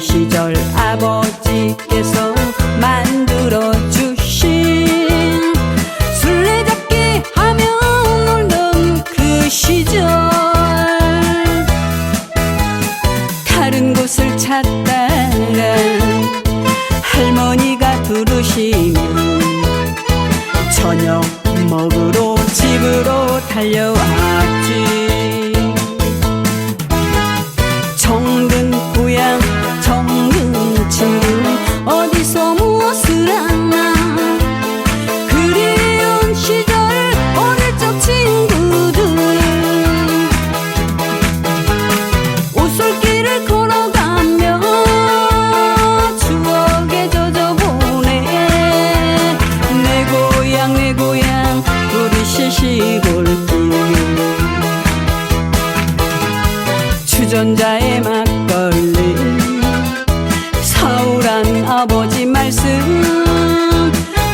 시절 아버지께서 만들어 주신 술래잡기 하며 놀던 그 시절. 다른 곳을 찾다가 할머니가 부르시면 저녁 먹으러 집으로 달려왔 주전자의 막걸리 서울한 아버지 말씀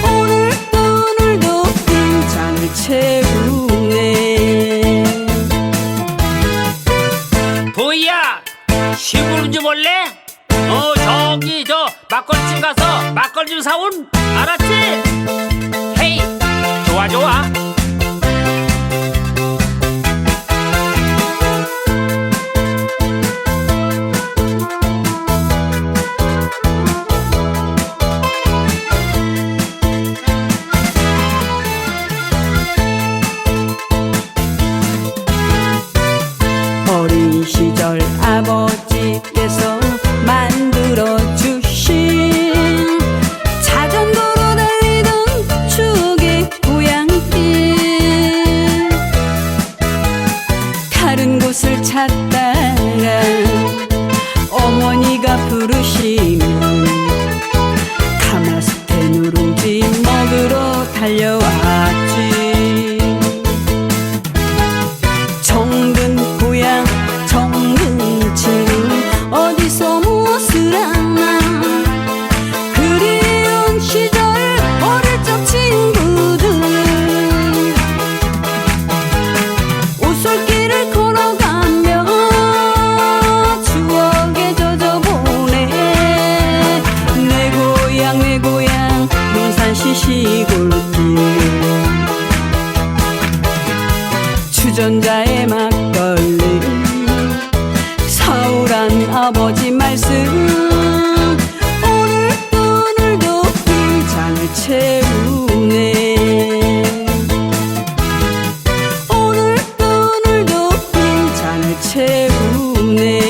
오늘도 오늘도 빈잔을 채우네 도희야 시골 좀 올래? 어 저기 저 막걸리집 가서 막걸리 좀 사온 알았지? 어머니 유전자에 막걸리. 서울한 아버지 말씀. 오늘 오늘도 위장을 채우네. 오늘 오늘도 위장을 채우네.